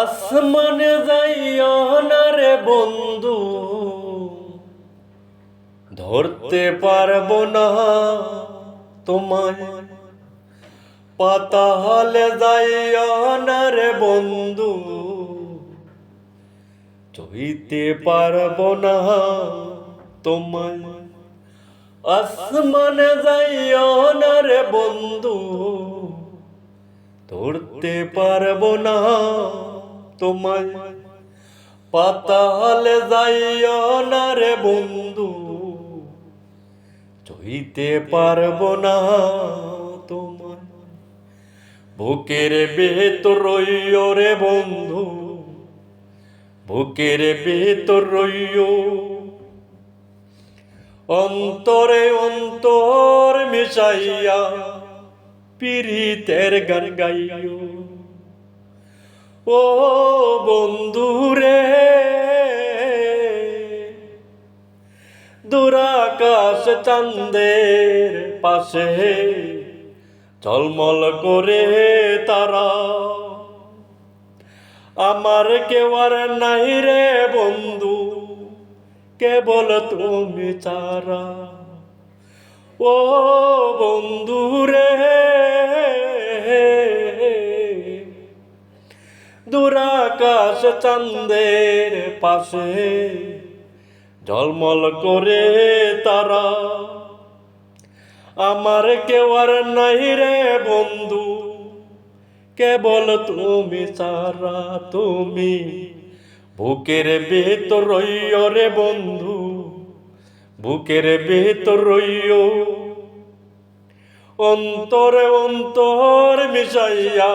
আসমানে যাইও না রে বন্ধু। ধরতে পারব না তোমায়। পাতালে যাইও না রে বন্ধু। চইতে পারব না তোমায়। আসমানে যাইও না রে বন্ধু। ধরতে পারব না তোমায়। পাতালে যাইও না রে বন্ধু, চইতে পারব না তোমায়। বুকের ভেতর রইও রে বন্ধু, বুকের ভেতর রইও। অন্তরে অন্তর মিশাইয়া পীড়িতের গান গাইও। ও বন্ধু রে দুরাকাশ চান্দের পাশে ঝলমল করে তারা। আমার কেউ আর নাই রে বন্ধু, কেবল তুমি চারা ও বন্ধু দুরাকাশ চান্দের পাশে ঝলমল করে তারা। আমার কেউ আর নাই রে বন্ধু, কেবল তুমি সারা তুমি। বুকের ভেতর রে বন্ধু, বুকের রইও। অন্তরে অন্তর মিশাইয়া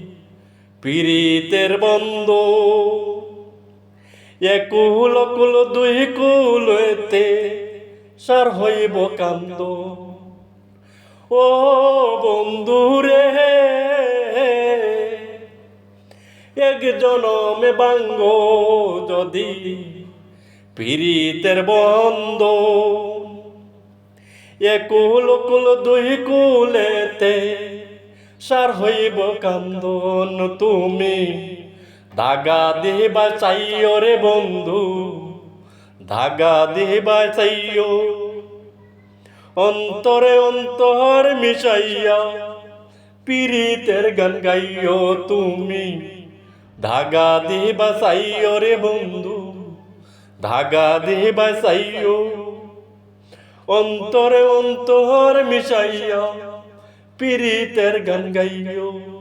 পীড়িতের বন্ধ। একুল কুল দুই কুল এতে সার হইব কান্দ। ও বন্ধু রে, এক জনমে বাঙ্গ যদি পীড়িতের বন্ধ। একুল কুল দুই কুলেতে সার হইব কান্দন তুমি। ধাগা দিবা চাইও রে বন্ধু, ধাগা দিবা চাইও। অন্তরে অন্তর মিশাইয়া পীড়িতের গান গাইও তুমি। ধাগা দিবা চাইও রে বন্ধু, ধাগা দিবা চাইও। অন্তরে অন্তর মিশাইয়া ピリテルガンガイガヨ